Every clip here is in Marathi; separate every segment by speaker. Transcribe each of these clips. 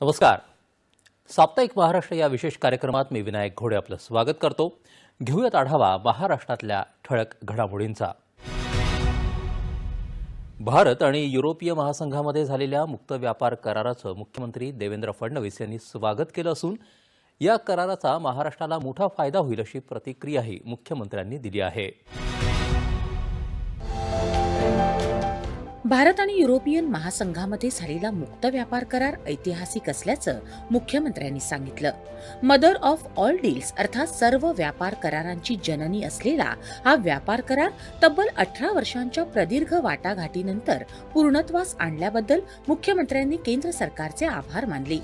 Speaker 1: नमस्कार. साप्ताहिक महाराष्ट्र या विशेष कार्यक्रमात मी विनायक घोडे आपलं स्वागत करतो. घेऊयात आढावा महाराष्ट्रातल्या ठळक घडामोडींचा. भारत आणि युरोपीय महासंघामध्ये झालेल्या मुक्त व्यापार कराराचं मुख्यमंत्री देवेंद्र फडणवीस यांनी स्वागत केलं असून या कराराचा महाराष्ट्राला मोठा फायदा होईल अशी प्रतिक्रियाही मुख्यमंत्र्यांनी दिली आहे.
Speaker 2: भारत आणि युरोपियन महासंघामध्ये झालेला मुक्त व्यापार करार ऐतिहासिक असल्याचं मुख्यमंत्र्यांनी सांगितलं. मदर ऑफ ऑल डील्स अर्थात सर्व व्यापार करारांची जननी असलेला हा व्यापार करार तब्बल अठरा वर्षांच्या प्रदीर्घ वाटाघाटीनंतर पूर्णत्वास आणल्याबद्दल मुख्यमंत्र्यांनी केंद्र सरकारचे आभार मानले.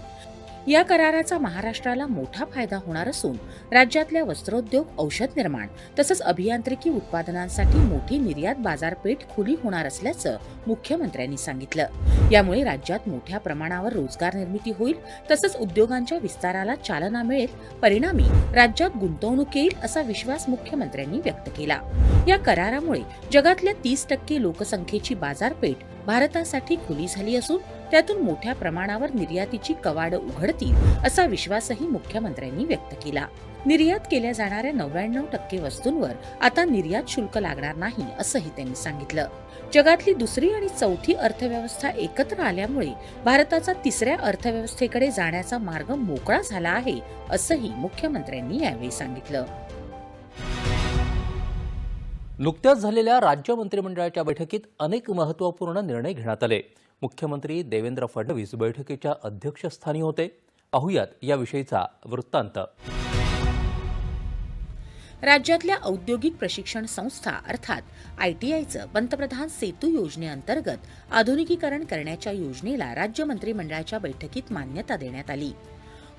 Speaker 2: या कराराचा महाराष्ट्राला मोठा फायदा होणार असून राज्यातल्या वस्त्रोद्योग औषध निर्माण तसंच अभियांत्रिकी उत्पादनांसाठी मोठी निर्यात बाजारपेठ खुली होणार असल्याचं मुख्यमंत्र्यांनी सांगितलं. यामुळे राज्यात मोठ्या प्रमाणावर रोजगार निर्मिती होईल तसंच उद्योगांच्या विस्ताराला चालना मिळेल परिणामी राज्यात गुंतवणूक येईल असा विश्वास मुख्यमंत्र्यांनी व्यक्त केला. या करारामुळे जगातल्या तीस टक्के लोकसंख्येची बाजारपेठ भारतासाठी खुली झाली असून त्यातून मोठ्या प्रमाणावर निर्यातीची कवाडं उघडतील असा विश्वासही मुख्यमंत्र्यांनी व्यक्त केला. निर्यात केल्या जाणाऱ्या नव्याण्णव टक्के वस्तूंवर आता निर्यात शुल्क लागणार नाही असंही त्यांनी सांगितलं. जगातली दुसरी आणि चौथी अर्थव्यवस्था एकत्र आल्यामुळे भारताचा तिसऱ्या अर्थव्यवस्थेकडे जाण्याचा मार्ग मोकळा झाला आहे असंही मुख्यमंत्र्यांनी यावेळी सांगितलं.
Speaker 1: नुकत्याच झालेल्या राज्य मंत्रिमंडळाच्या बैठकीत अनेक महत्त्वपूर्ण निर्णय घेण्यात आले. मुख्यमंत्री देवेंद्र फडणवीस बैठकीच्या अध्यक्षस्थानी होते. पाहुयात याविषयीचा वृत्तांत.
Speaker 2: राज्यातल्या औद्योगिक प्रशिक्षण संस्था अर्थात आयटीआयचं पंतप्रधान सेतू योजनेअंतर्गत आधुनिकीकरण करण्याच्या योजनेला राज्य मंत्रिमंडळाच्या बैठकीत मान्यता देण्यात आली.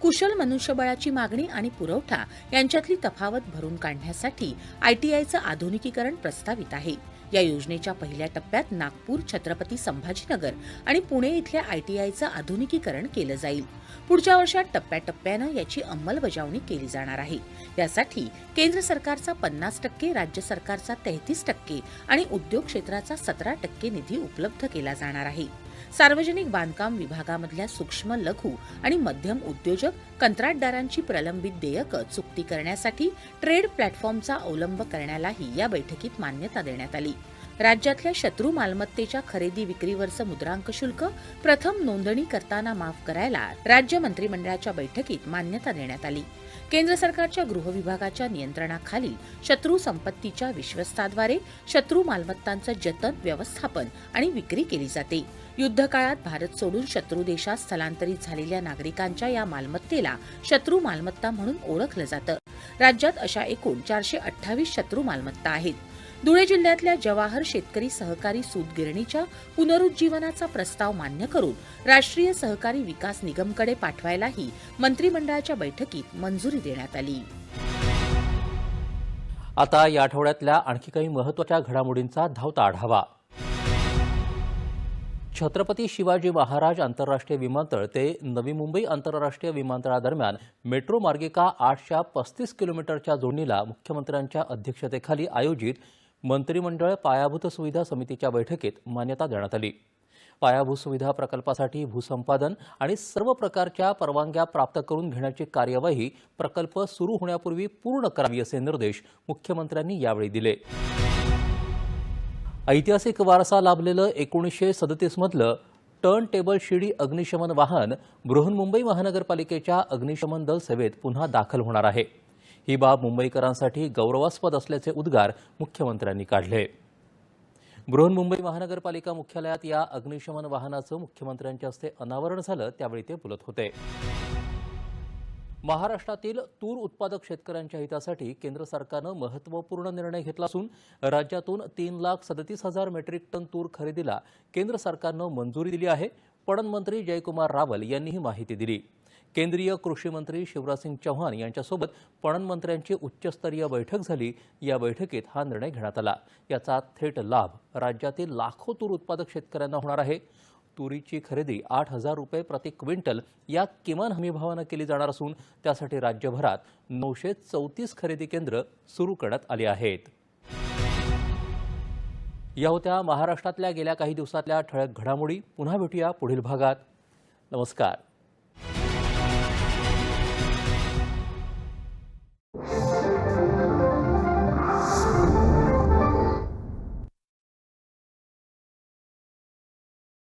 Speaker 2: कुशल मनुष्यबळाची मागणी आणि पुरवठा यांच्यातली तफावत भरून काढण्यासाठी आयटीआयचं आधुनिकीकरण प्रस्तावित आहे. या योजनेच्या पहिल्या टप्प्यात नागपूर छत्रपती संभाजीनगर आणि पुणे इथल्या आयटीआयचं आधुनिकीकरण केलं जाईल. पुढच्या वर्षात टप्प्याटप्प्यानं याची अंमलबजावणी केली जाणार आहे. यासाठी केंद्र सरकारचा पन्नास टक्के राज्य सरकारचा तेहतीस टक्के आणि उद्योग क्षेत्राचा सतरा टक्के निधी उपलब्ध केला जाणार आहे. सार्वजनिक बांधकाम विभागामधल्या सूक्ष्म लघु आणि मध्यम उद्योजक कंत्राटदारांची प्रलंबित देयकं चुकती करण्यासाठी ट्रेड प्लॅटफॉर्मचा अवलंब करण्यालाही या बैठकीत मान्यता देण्यात आली. राज्यातल्या शत्रू मालमत्तेच्या खरेदी विक्रीवरचं मुद्रांक शुल्क प्रथम नोंदणी करताना माफ करायला राज्य मंत्रिमंडळाच्या बैठकीत मान्यता देण्यात आली. केंद्र सरकारच्या गृह विभागाच्या नियंत्रणाखाली शत्रू संपत्तीच्या विश्वस्ताद्वारे शत्रू मालमत्तांचं जतन व्यवस्थापन आणि विक्री केली जाते. युद्धकाळात भारत सोडून शत्रू देशात स्थलांतरित झालेल्या नागरिकांच्या या मालमत्तेला शत्रू मालमत्ता म्हणून ओळखलं जातं. राज्यात अशा एकूण चारशे अठ्ठावीस शत्रू मालमत्ता आहेत. धुळे जिल्ह्यातल्या जवाहर शेतकरी सहकारी सूत गिरणीच्या पुनरुज्जीवनाचा प्रस्ताव मान्य करून राष्ट्रीय सहकारी विकास निगमकडे पाठवायलाही मंत्रिमंडळाच्या बैठकीत मंजुरी देण्यात आली.
Speaker 1: आता या आठवड्यातल्या आणखी काही महत्त्वाच्या घडामोडींचा धावता आढावा. छत्रपती शिवाजी महाराज आंतरराष्ट्रीय विमानतळ ते नवी मुंबई आंतरराष्ट्रीय विमानतळादरम्यान मेट्रो मार्गिका आठच्या पस्तीस किलोमीटरच्या जोडणीला मुख्यमंत्र्यांच्या अध्यक्षतेखाली आयोजित मंत्रिमंडळ पायाभूत सुविधा समितीच्या बैठकीत मान्यता देण्यात आली. पायाभूत सुविधा प्रकल्पासाठी भूसंपादन आणि सर्व प्रकारच्या परवानग्या प्राप्त करून घेण्याची कार्यवाही प्रकल्प सुरू होण्यापूर्वी पूर्ण करावी असे निर्देश मुख्यमंत्र्यांनी यावेळी दिले. ऐतिहासिक वारसा लाभलेलं एकोणीसशे सदतीसमधलं टर्न टेबल शिडी अग्निशमन वाहन बृहन्मुंबई महानगरपालिकेच्या अग्निशमन दल सेवेत पुन्हा दाखल होणार आहे. ही बाब मुंबईकरांसाठी गौरवास्पद असल्याचे उद्गार मुख्यमंत्र्यांनी काढले. बृहन्मुंबई महानगरपालिका मुख्यालयात या अग्निशमन वाहनाचं मुख्यमंत्र्यांच्या हस्ते अनावरण झालं त्यावेळी ते बोलत होते. महाराष्ट्रातील तूर उत्पादक शेतकऱ्यांच्या हितासाठी केंद्र सरकारनं महत्त्वपूर्ण निर्णय घेतला असून राज्यातून तीन लाख सदतीस हजार मेट्रिक टन तूर खरेदीला केंद्र सरकारनं मंजुरी दिली आहे. पणन मंत्री जयकुमार रावल यांनी ही माहिती दिली. केंद्रीय कृषी मंत्री शिवराजसिंग चौहान यांच्यासोबत पणन मंत्र्यांची उच्चस्तरीय बैठक झाली. या बैठकीत हा निर्णय घेण्यात आला. याचा थेट लाभ राज्यातील लाखो तूर उत्पादक शेतकऱ्यांना होणार आहे. तुरीची खरेदी आठ हजार रुपये प्रति क्विंटल या किमान हमीभावानं केली जाणार असून त्यासाठी राज्यभरात नऊशे चौतीस खरेदी केंद्र सुरू करण्यात आली आहेत. या होत्या महाराष्ट्रातल्या गेल्या काही दिवसातल्या ठळक घडामोडी. पुन्हा भेटूया पुढील भागात. नमस्कार.